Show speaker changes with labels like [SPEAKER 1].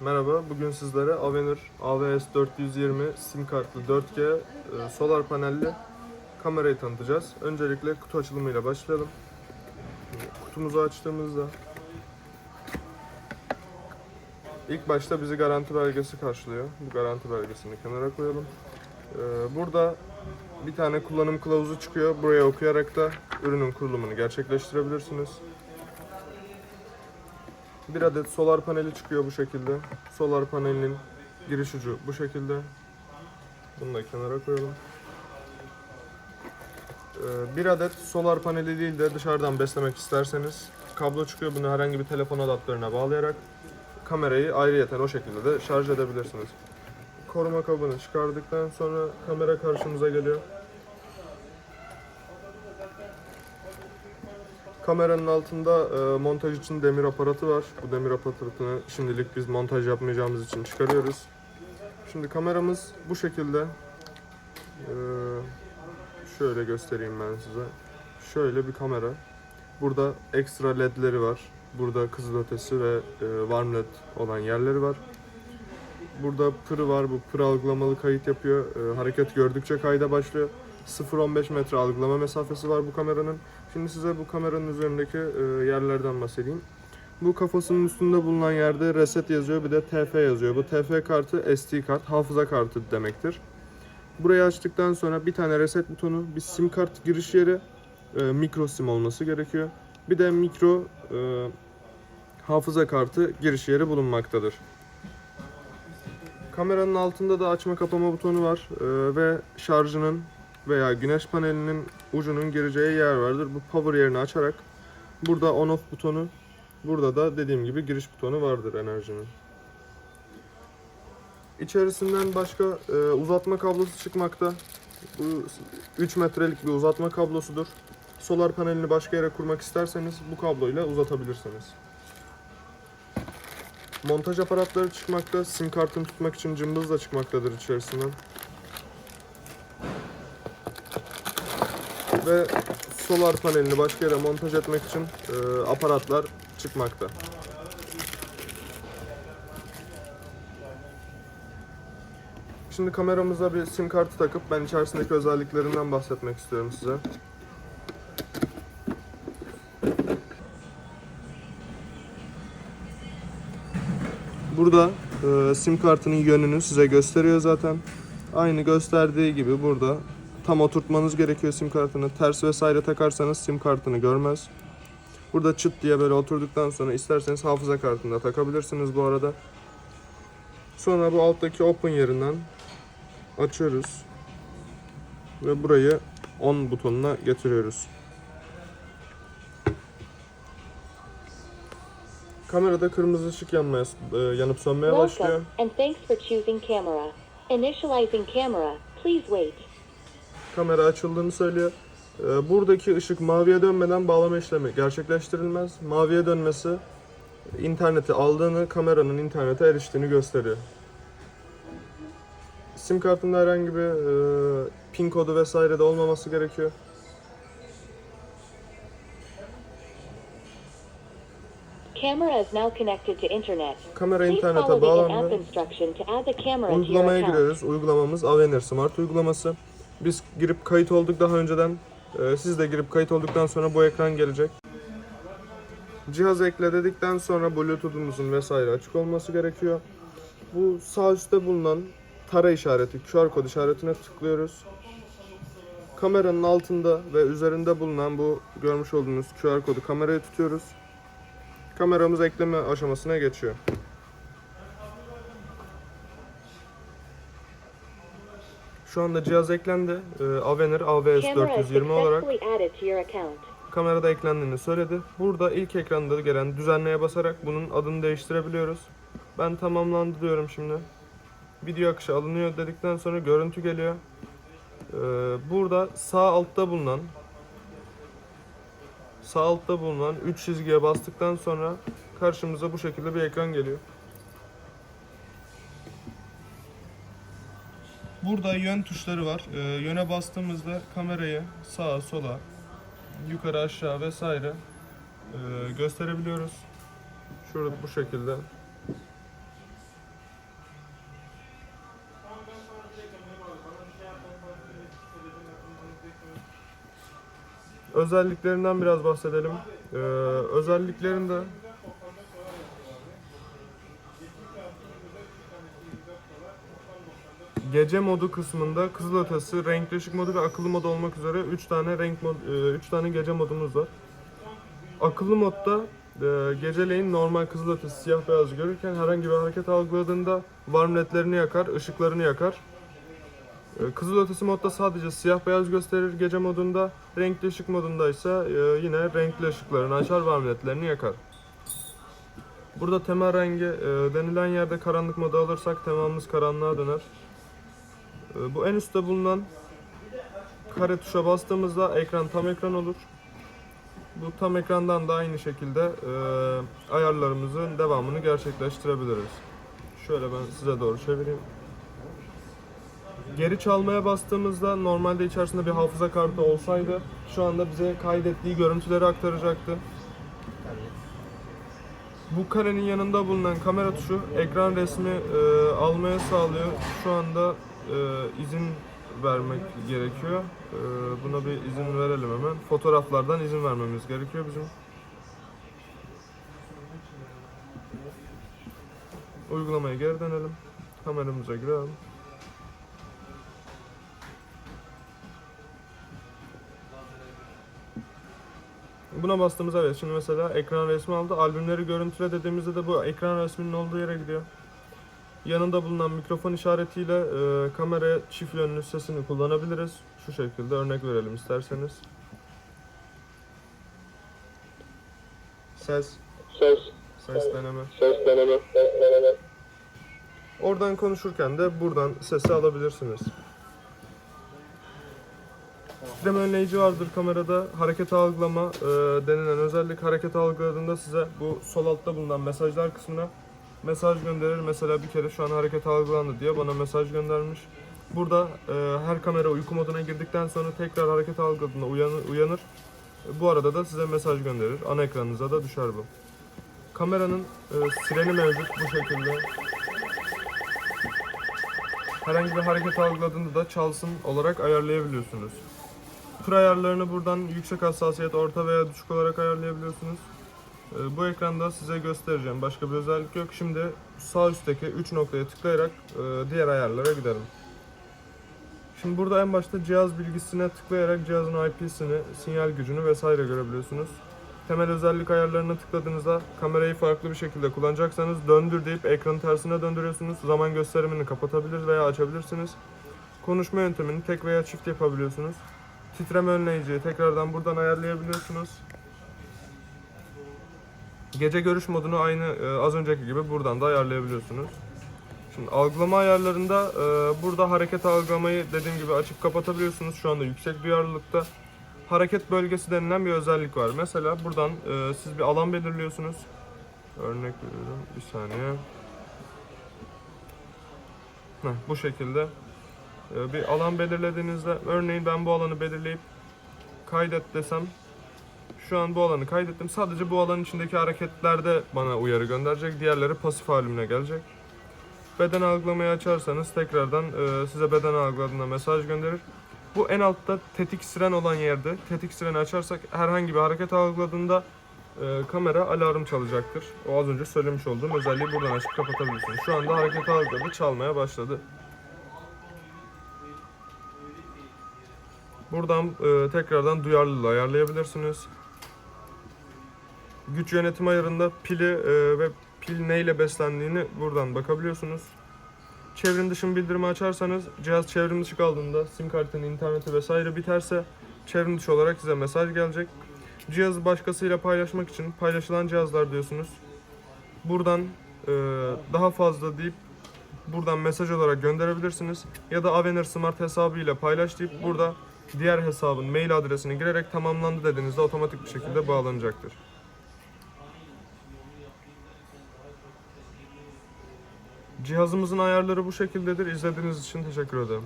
[SPEAKER 1] Merhaba, bugün sizlere Avenir AVS 420 sim kartlı 4G e, solar panelli kamerayı tanıtacağız. Öncelikle kutu açılımıyla başlayalım. Kutumuzu açtığımızda ilk başta bizi garanti belgesi karşılıyor. Bu garanti belgesini kenara koyalım. E, Burada bir tane kullanım kılavuzu çıkıyor. Buraya okuyarak da ürünün kurulumunu gerçekleştirebilirsiniz. Bir adet solar paneli çıkıyor bu şekilde. Solar panelinin giriş ucu bu şekilde. Bunu da kenara koyalım. Ee, Bir adet solar paneli değil de dışarıdan beslemek isterseniz kablo çıkıyor. Bunu herhangi bir telefon adaptörüne bağlayarak kamerayı ayrıyeten o şekilde de şarj edebilirsiniz. Koruma kabını çıkardıktan sonra kamera karşımıza geliyor. Kameranın altında e, montaj için demir aparatı var. Bu demir aparatını şimdilik biz montaj yapmayacağımız için çıkarıyoruz. Şimdi kameramız bu şekilde. E, şöyle göstereyim ben size. Şöyle bir kamera. Burada ekstra ledleri var. Burada kızılötesi ve e, warm led olan yerleri var. Burada pırı var. Bu pır algılamalı kayıt yapıyor. E, hareket gördükçe kayda başlıyor. 0.15 metre algılama mesafesi var bu kameranın. Şimdi size bu kameranın üzerindeki e, yerlerden bahsedeyim. Bu kafasının üstünde bulunan yerde reset yazıyor bir de TF yazıyor. Bu TF kartı SD kart, hafıza kartı demektir. Burayı açtıktan sonra bir tane reset butonu, bir sim kart giriş yeri, e, mikro sim olması gerekiyor. Bir de mikro e, hafıza kartı giriş yeri bulunmaktadır. Kameranın altında da açma kapama butonu var e, ve şarjının veya güneş panelinin ucunun gireceği yer vardır. Bu power yerini açarak burada on off butonu, burada da dediğim gibi giriş butonu vardır enerjinin. İçerisinden başka e, uzatma kablosu çıkmakta. Bu 3 metrelik bir uzatma kablosudur. Solar panelini başka yere kurmak isterseniz bu kabloyla uzatabilirsiniz. Montaj aparatları çıkmakta. Sim kartını tutmak için cımbız da çıkmaktadır içerisinden. Ve solar panelini başka yere montaj etmek için e, aparatlar çıkmakta. Şimdi kameramıza bir sim kartı takıp ben içerisindeki özelliklerinden bahsetmek istiyorum size. Burada e, sim kartının yönünü size gösteriyor zaten. Aynı gösterdiği gibi burada tam oturtmanız gerekiyor sim kartını. Ters vesaire takarsanız sim kartını görmez. Burada çıt diye böyle oturduktan sonra isterseniz hafıza kartını da takabilirsiniz bu arada. Sonra bu alttaki open yerinden açıyoruz. Ve burayı on butonuna getiriyoruz. Kamerada kırmızı ışık yanmaya, e, yanıp sönmeye başlıyor.
[SPEAKER 2] Welcome, and thanks for choosing camera. Initializing camera. Please wait.
[SPEAKER 1] Kamera açıldığını söylüyor. Ee, Buradaki ışık maviye dönmeden bağlama işlemi gerçekleştirilmez. Maviye dönmesi interneti aldığını, kameranın internete eriştiğini gösteriyor. Sim kartında herhangi bir e, pin kodu vesaire de olmaması gerekiyor.
[SPEAKER 2] Camera is now connected to internet.
[SPEAKER 1] Kamera internete bağlandı. Uygulamaya giriyoruz. Uygulamamız Avenir Smart uygulaması. Biz girip kayıt olduk daha önceden. Ee, Siz de girip kayıt olduktan sonra bu ekran gelecek. Cihaz ekle dedikten sonra Bluetooth'umuzun vesaire açık olması gerekiyor. Bu sağ üstte bulunan tara işareti, QR kod işaretine tıklıyoruz. Kameranın altında ve üzerinde bulunan bu görmüş olduğunuz QR kodu kameraya tutuyoruz. Kameramız ekleme aşamasına geçiyor. Şu anda cihaz eklendi. Ee, Avenir AVS
[SPEAKER 2] Camera is
[SPEAKER 1] 420 olarak kamerada eklendiğini söyledi. Burada ilk ekranda gelen düzenleye basarak bunun adını değiştirebiliyoruz. Ben tamamlandı diyorum şimdi. Video akışı alınıyor dedikten sonra görüntü geliyor. Ee, burada sağ altta bulunan sağ altta bulunan 3 çizgiye bastıktan sonra karşımıza bu şekilde bir ekran geliyor. Burada yön tuşları var. E, yöne bastığımızda kamerayı sağa sola, yukarı aşağı vesaire e, gösterebiliyoruz. Şurada bu şekilde. Özelliklerinden biraz bahsedelim. Ee, özelliklerinde gece modu kısmında kızılötesi, renkli ışık modu ve akıllı mod olmak üzere 3 tane renk mod 3 tane gece modumuz var. Akıllı modda e, geceleyin normal kızılötesi siyah beyaz görürken herhangi bir hareket algıladığında warm ledlerini yakar, ışıklarını yakar. E, Kızılötesi modda sadece siyah beyaz gösterir gece modunda, renkli ışık modunda ise e, yine renkli ışıklarını açar, warm ledlerini yakar. Burada temel rengi e, denilen yerde karanlık modu alırsak temamımız karanlığa döner. E, Bu en üstte bulunan kare tuşa bastığımızda ekran tam ekran olur. Bu tam ekrandan da aynı şekilde e, ayarlarımızın devamını gerçekleştirebiliriz. Şöyle ben size doğru çevireyim. Geri çalmaya bastığımızda normalde içerisinde bir hafıza kartı olsaydı şu anda bize kaydettiği görüntüleri aktaracaktı. Bu karenin yanında bulunan kamera tuşu ekran resmi e, almaya sağlıyor. Şu anda izin vermek gerekiyor. E, buna bir izin verelim hemen. Fotoğraflardan izin vermemiz gerekiyor bizim. Uygulamaya geri dönelim. Kameramıza girelim. Buna bastığımız evet şimdi mesela ekran resmi aldı. Albümleri görüntüle dediğimizde de bu ekran resminin olduğu yere gidiyor. Yanında bulunan mikrofon işaretiyle e, kameraya çift yönlü sesini kullanabiliriz. Şu şekilde örnek verelim isterseniz. Ses,
[SPEAKER 3] Ses,
[SPEAKER 1] ses deneme.
[SPEAKER 3] ses deneme, ses deneme.
[SPEAKER 1] Oradan konuşurken de buradan sesi alabilirsiniz. Titreme önleyici vardır kamerada. Hareket algılama e, denilen özellik. Hareket algıladığında size bu sol altta bulunan mesajlar kısmına mesaj gönderir. Mesela bir kere şu an hareket algılandı diye bana mesaj göndermiş. Burada e, her kamera uyku moduna girdikten sonra tekrar hareket algıladığında uyanır. uyanır. Bu arada da size mesaj gönderir. Ana ekranınıza da düşer bu. Kameranın e, sireni mevcut bu şekilde. Herhangi bir hareket algıladığında da çalsın olarak ayarlayabiliyorsunuz. Tur ayarlarını buradan yüksek hassasiyet, orta veya düşük olarak ayarlayabiliyorsunuz. Ee, Bu ekranda size göstereceğim. Başka bir özellik yok. Şimdi sağ üstteki 3 noktaya tıklayarak e, diğer ayarlara gidelim. Şimdi burada en başta cihaz bilgisine tıklayarak cihazın IP'sini, sinyal gücünü vesaire görebiliyorsunuz. Temel özellik ayarlarına tıkladığınızda kamerayı farklı bir şekilde kullanacaksanız döndür deyip ekranı tersine döndürüyorsunuz. Zaman gösterimini kapatabilir veya açabilirsiniz. Konuşma yöntemini tek veya çift yapabiliyorsunuz. Titreme önleyiciyi tekrardan buradan ayarlayabiliyorsunuz. Gece görüş modunu aynı e, az önceki gibi buradan da ayarlayabiliyorsunuz. Şimdi algılama ayarlarında e, burada hareket algılamayı dediğim gibi açıp kapatabiliyorsunuz. Şu anda yüksek duyarlılıkta. Hareket bölgesi denilen bir özellik var. Mesela buradan e, siz bir alan belirliyorsunuz. Örnek veriyorum. Bir saniye. Heh, bu şekilde e, bir alan belirlediğinizde örneğin ben bu alanı belirleyip kaydet desem şu an bu alanı kaydettim. Sadece bu alanın içindeki hareketlerde bana uyarı gönderecek. Diğerleri pasif haline gelecek. Beden algılamayı açarsanız tekrardan e, size beden algıladığında mesaj gönderir. Bu en altta tetik siren olan yerde tetik sireni açarsak herhangi bir hareket algıladığında e, kamera alarm çalacaktır. O az önce söylemiş olduğum özelliği buradan açıp kapatabilirsiniz. Şu anda hareket algıladı, çalmaya başladı. Buradan e, tekrardan duyarlılığı ayarlayabilirsiniz. Güç yönetim ayarında pili e, ve pil neyle beslendiğini buradan bakabiliyorsunuz. Çevrim dışı bildirimi açarsanız cihaz çevrim dışı kaldığında sim kartının interneti vesaire biterse çevrim dışı olarak size mesaj gelecek. Cihazı başkasıyla paylaşmak için paylaşılan cihazlar diyorsunuz. Buradan e, daha fazla deyip buradan mesaj olarak gönderebilirsiniz. Ya da Avenir Smart hesabıyla paylaş deyip burada diğer hesabın mail adresine girerek tamamlandı dediğinizde otomatik bir şekilde bağlanacaktır. Cihazımızın ayarları bu şekildedir. İzlediğiniz için teşekkür ederim.